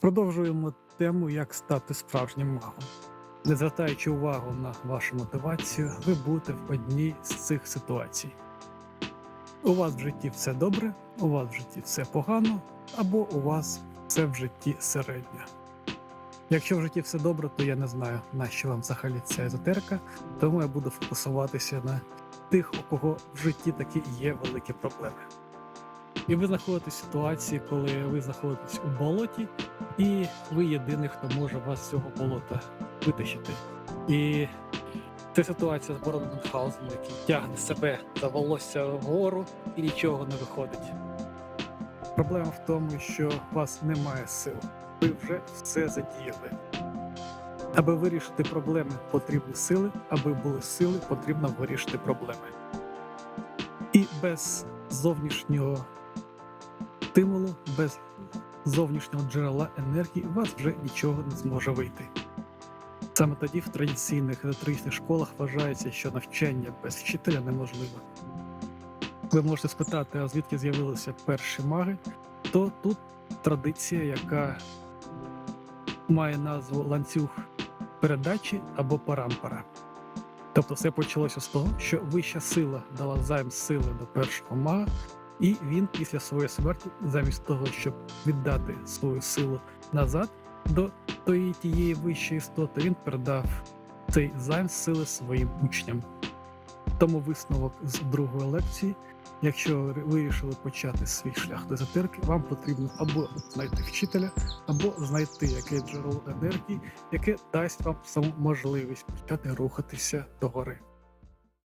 Продовжуємо тему, як стати справжнім магом. Не звертаючи увагу на вашу мотивацію, ви будете в одній з цих ситуацій. У вас в житті все добре, у вас в житті все погано, або у вас все в житті середньо. Якщо в житті все добре, то я не знаю, на що вам взагалі ця езотерика, тому я буду фокусуватися на тих, у кого в житті таки є великі проблеми. І ви знаходитесь в ситуації, коли ви знаходитесь у болоті, і ви єдиний, хто може вас з цього болота витащити. І це ситуація з Бородом Мюнхгаузеном, який тягне себе за волосся вгору і нічого не виходить. Проблема в тому, що у вас немає сил. Ви вже все задіяли. Аби вирішити проблеми, потрібні сили, аби були сили, потрібно вирішити проблеми. І без зовнішнього стимулу, без зовнішнього джерела енергії у вас вже нічого не зможе вийти. Саме тоді в традиційних електричних школах вважається, що навчання без вчителя неможливе. Ви можете спитати, а звідки з'явилися перші маги, то тут традиція, яка має назву ланцюг передачі або парампара. Тобто все почалося з того, що вища сила дала займ сили до першого мага, і він після своєї смерті, замість того, щоб віддати свою силу назад до тої тієї вищої істоти, він передав цей займ сили своїм учням. Тому висновок з другої лекції, якщо ви вирішили почати свій шлях до езотерики, вам потрібно або знайти вчителя, або знайти яке джерело енергії, яке дасть вам саму можливість почати рухатися догори.